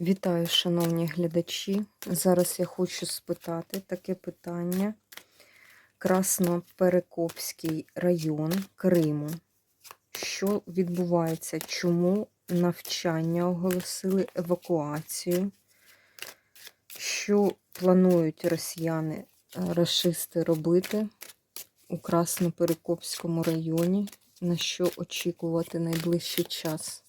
Вітаю, шановні глядачі. Зараз я хочу спитати таке питання. Красноперекопський район Криму. Що відбувається? Чому навчання оголосили евакуацію? Що планують росіяни, е, рашисти робити у Красноперекопському районі? На що очікувати найближчий час?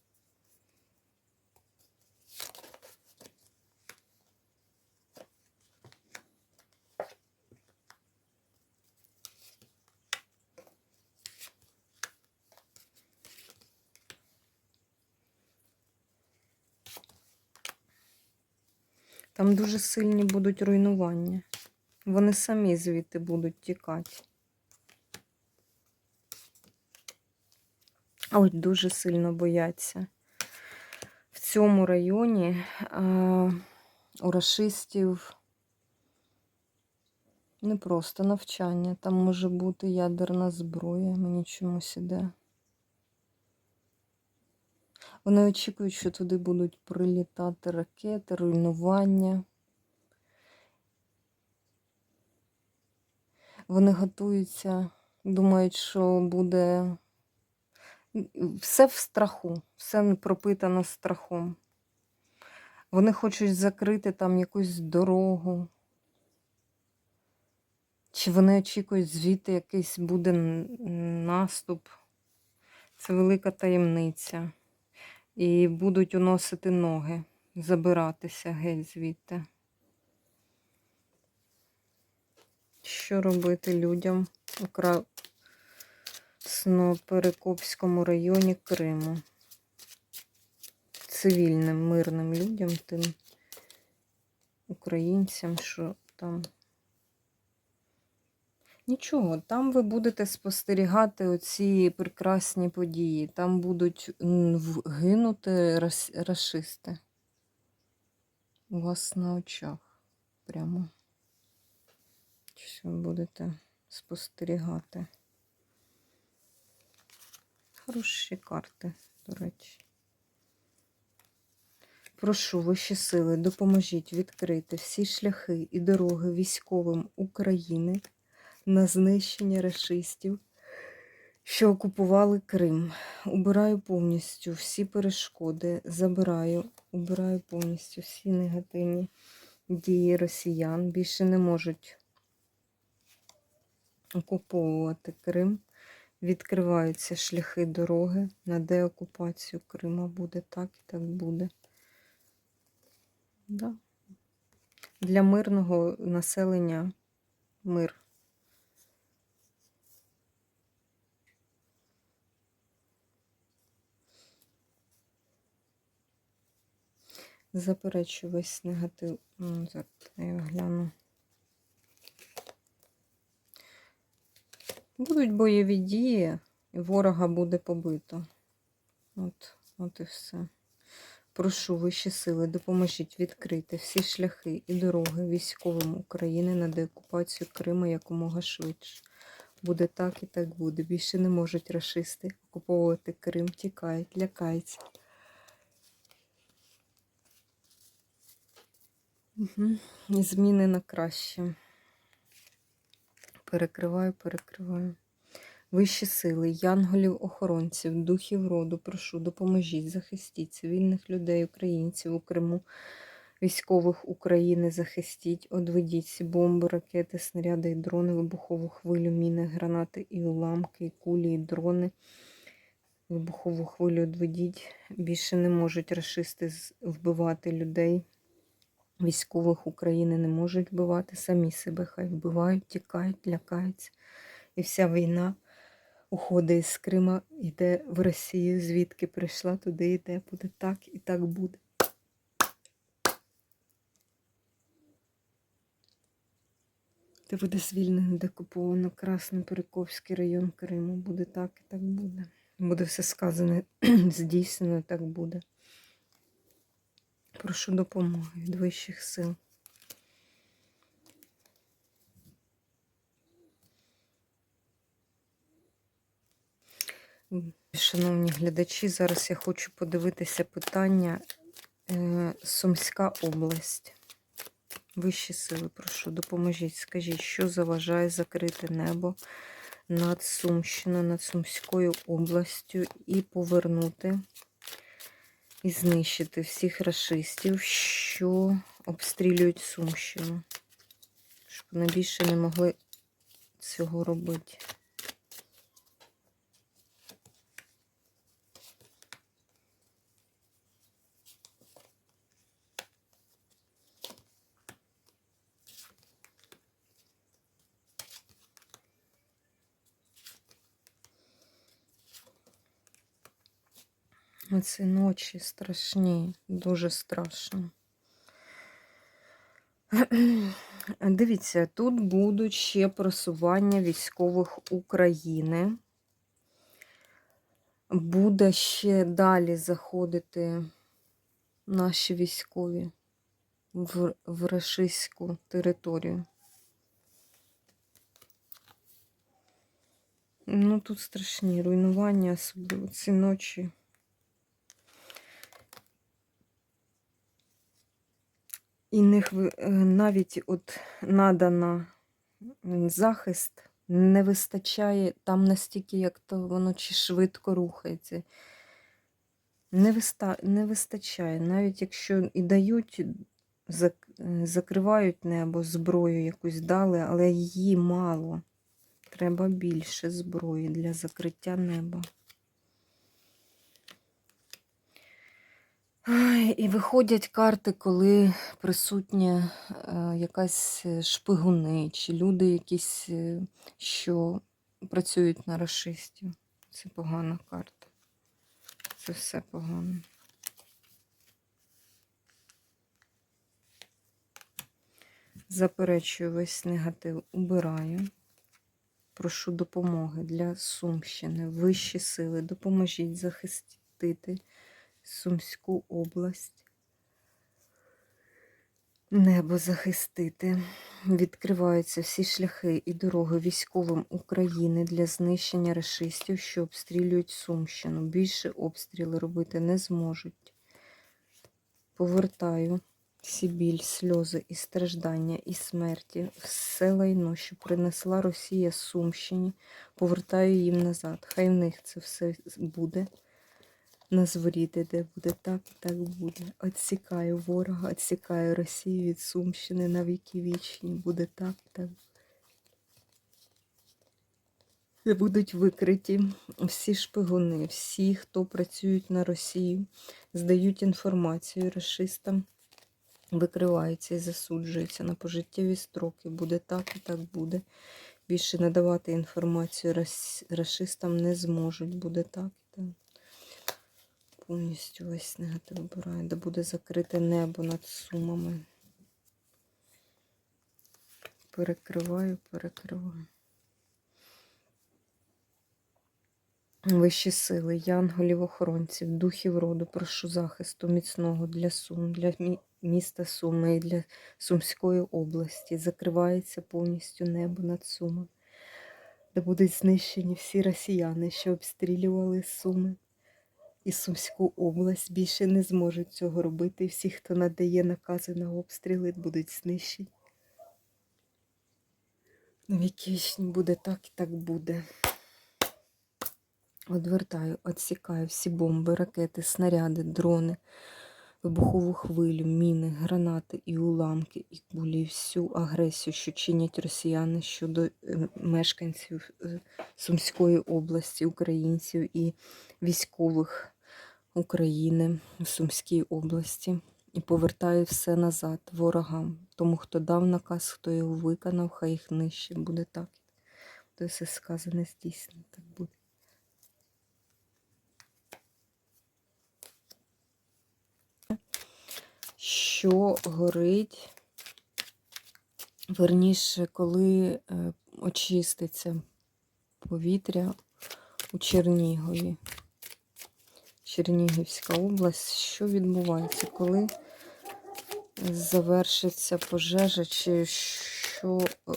Там дуже сильні будуть руйнування. Вони самі звідти будуть тікати. Ось дуже сильно бояться. В цьому районі а, у рашистів не просто навчання, там може бути ядерна зброя, мені чомусь іде. Вони очікують, що туди будуть прилітати ракети, руйнування. Вони готуються, думають, що буде все в страху, все пропитано страхом. Вони хочуть закрити там якусь дорогу. Чи вони очікують, звідти якийсь буде наступ. Це велика таємниця і будуть уносити ноги, забиратися геть звідти. Що робити людям у Красноперекопському районі Криму? Цивільним мирним людям, тим українцям, що там. Нічого, там ви будете спостерігати оці прекрасні події. Там будуть гинути расисти. У вас на очах. Прямо. Що будете спостерігати? Хороші карти, до речі. Прошу вищі сили, допоможіть відкрити всі шляхи і дороги військовим України на знищення расистів, що окупували Крим. Убираю повністю всі перешкоди, забираю, убираю повністю всі негативні дії росіян. Більше не можуть окуповувати Крим. Відкриваються шляхи дороги на деокупацію Крима. Буде так і так буде. Да. Для мирного населення мир. Заперечу весь негатив. Зараз я гляну. Будуть бойові дії, і ворога буде побито. От, от і все. Прошу вищі сили, допоможіть відкрити всі шляхи і дороги військовим України на деокупацію Криму якомога швидше. Буде так і так буде. Більше не можуть рашисти окуповувати Крим, тікають, лякаються. Зміни на краще. Перекриваю, перекриваю. Вищі сили, янголів, охоронців, духів роду, прошу, допоможіть, захистіть цивільних людей, українців у Криму, військових України, захистіть, одведіть бомби, ракети, снаряди і дрони, вибухову хвилю, міни, гранати і уламки, і кулі, і дрони. Вибухову хвилю одведіть. Більше не можуть расисти вбивати людей. Військових України не можуть вбивати, самі себе хай вбивають, тікають, лякаються. І вся війна уходить з Крима, йде в Росію, звідки прийшла, туди йде, буде так і так буде. Де буде звільнено, декуповано Красноперековський район Криму. Буде так і так буде. Буде все сказане, здійснено, так буде. Прошу допомоги від вищих сил. Шановні глядачі, зараз я хочу подивитися питання Е, Сумська область. Вищі сили, прошу, допоможіть. Скажіть, що заважає закрити небо над Сумщиною, над Сумською областю і повернути і знищити всіх расистів, що обстрілюють Сумщину. Щоб вони більше не могли цього робити. Оці ночі страшні, дуже страшно. Дивіться, тут будуть ще просування військових України. Буде ще далі заходити наші військові в, в рашистську територію. Ну, тут страшні руйнування, особливо ці ночі. І них е, навіть от надано захист не вистачає там настільки, як то воно чи швидко рухається. Не, виста... не вистачає. Навіть якщо і дають, зак... закривають небо, зброю якусь дали, але її мало. Треба більше зброї для закриття неба. І виходять карти, коли присутня е, якась е, шпигуни чи люди якісь, е, що працюють на расистів. Це погана карта. Це все погано. Заперечую весь негатив, убираю. Прошу допомоги для Сумщини, вищі сили. Допоможіть захистити Сумську область. Небо захистити. Відкриваються всі шляхи і дороги військовим України для знищення рашистів, що обстрілюють Сумщину. Більше обстріли робити не зможуть. Повертаю всі біль, сльози і страждання, і смерті, все лайно, що принесла Росія Сумщині, повертаю їм назад. Хай в них це все буде на зворіти, де буде так і так буде. Отсікаю ворога, отсікаю Росію від Сумщини на віки вічні. Буде так і так. Будуть викриті всі шпигуни, всі, хто працюють на Росію, здають інформацію расистам, викриваються і засуджуються на пожиттєві строки. Буде так і так буде. Більше надавати інформацію расистам не зможуть. Буде так і так повністю весь негатив обираю, де буде закрите небо над сумами. Перекриваю, перекриваю. Вищі сили, янголів, охоронців, духів роду, прошу захисту міцного для Сум, для міста Суми і для Сумської області. Закривається повністю небо над Сумами, де будуть знищені всі росіяни, що обстрілювали Суми і Сумську область більше не зможуть цього робити. Всі, хто надає накази на обстріли, будуть знищені. На віки буде так і так буде. Одвертаю, відсікаю всі бомби, ракети, снаряди, дрони, вибухову хвилю, міни, гранати і уламки, і кулі, всю агресію, що чинять росіяни щодо е, мешканців е, Сумської області, українців і військових України в Сумській області. І повертаю все назад ворогам. Тому, хто дав наказ, хто його виконав, хай їх нижче. Буде так. То все сказане здійснено. Так буде. Що горить, верніше, коли е, очиститься повітря у Чернігові. Чернігівська область. Що відбувається, коли завершиться пожежа, чи що е,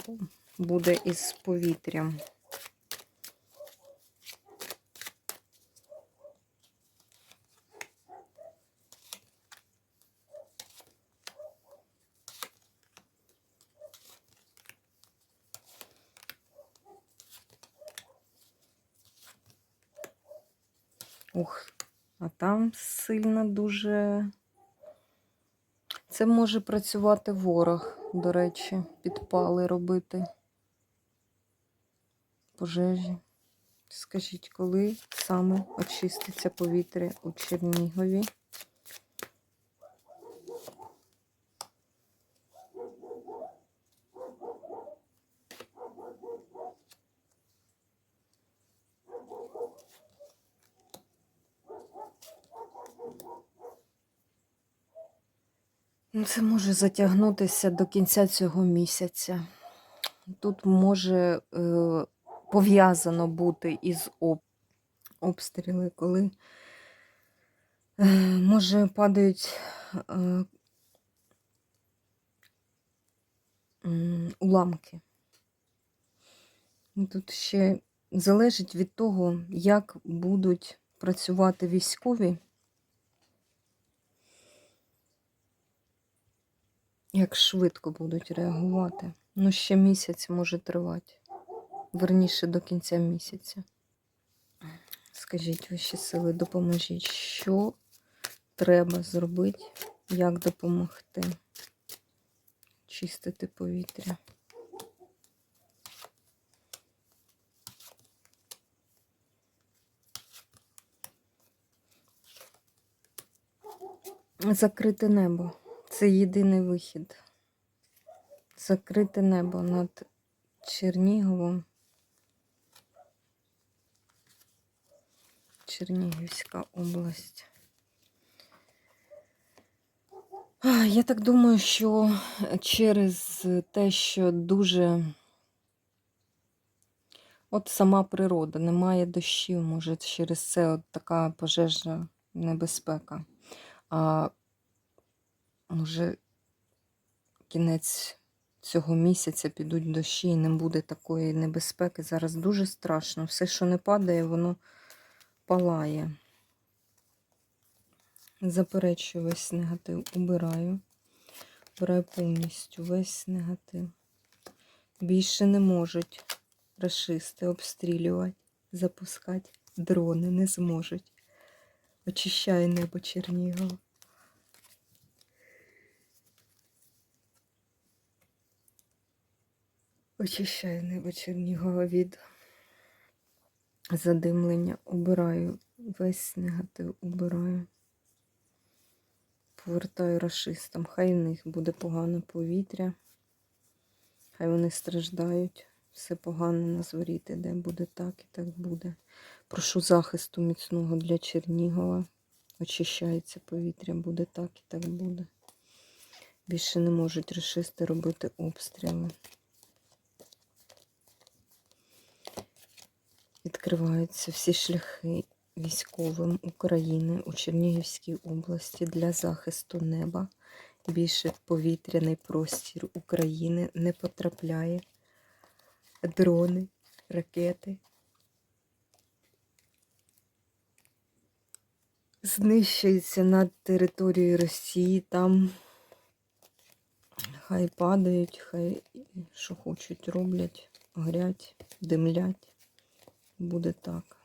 буде із повітрям? Ух, а там сильно дуже. Це може працювати ворог, до речі, підпали робити. Пожежі. Скажіть, коли саме очиститься повітря у Чернігові? Це може затягнутися до кінця цього місяця. Тут може е, пов'язано бути із об... обстріли, коли е, може падають е, уламки. Ну, Тут ще залежить від того, як будуть працювати військові. Як швидко будуть реагувати. Ну, ще місяць може тривати. Верніше до кінця місяця. Скажіть ваші сили, допоможіть, що треба зробити, як допомогти чистити повітря. Закрите небо. Це єдиний вихід. Закрите небо над Черніговом. Чернігівська область. Я так думаю, що через те, що дуже от сама природа, немає дощів, може, через це от така пожежна небезпека. А може кінець цього місяця підуть дощі і не буде такої небезпеки. Зараз дуже страшно. Все, що не падає, воно палає. Заперечую весь негатив, убираю. Убираю повністю весь негатив. Більше не можуть расисти обстрілювати, запускати дрони, не зможуть. Очищаю небо Чернігова. Очищаю небо Чернігова від задимлення. Убираю весь негатив, убираю. Повертаю расистам. Хай в них буде погане повітря. Хай вони страждають. Все погане на зворіти, де буде так і так буде. Прошу захисту міцного для Чернігова. Очищається повітря, буде так і так буде. Більше не можуть расисти робити обстріли. Відкриваються всі шляхи військовим України у Чернігівській області для захисту неба. Більше повітряний простір України не потрапляє дрони, ракети. Знищується над територією Росії, там хай падають, хай що хочуть роблять, горять, димлять. Буде так.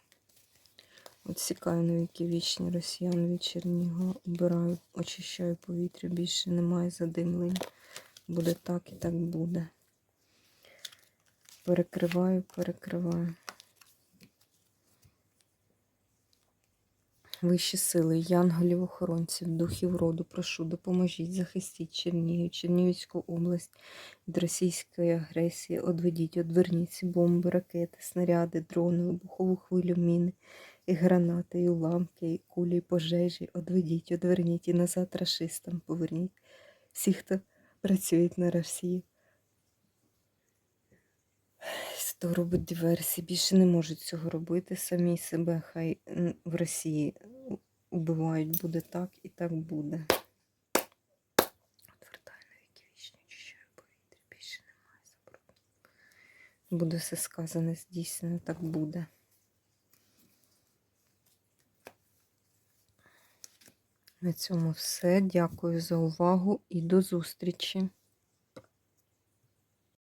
Отсікаю на віки вічні росіян від Чернігова, убираю, очищаю повітря, більше немає задимлень. Буде так і так буде. Перекриваю, перекриваю. Вищі сили, янголів, охоронців, духів роду, прошу, допоможіть, захистіть Чернігів, Чернігівську область від російської агресії, одведіть, одверніть бомби, ракети, снаряди, дрони, вибухову хвилю, міни, і гранати, і уламки, і кулі, і пожежі, одведіть, одверніть і назад рашистам поверніть. Всіх, хто працює на Росії. Хто робить диверсії, більше не можуть цього робити. Самі себе хай в Росії убивають. Буде так і так буде. Отвертаю на віки вічні, очищаю повітря. Більше немає заборони. Буде все сказане, здійснено, так буде. На цьому все. Дякую за увагу і до зустрічі.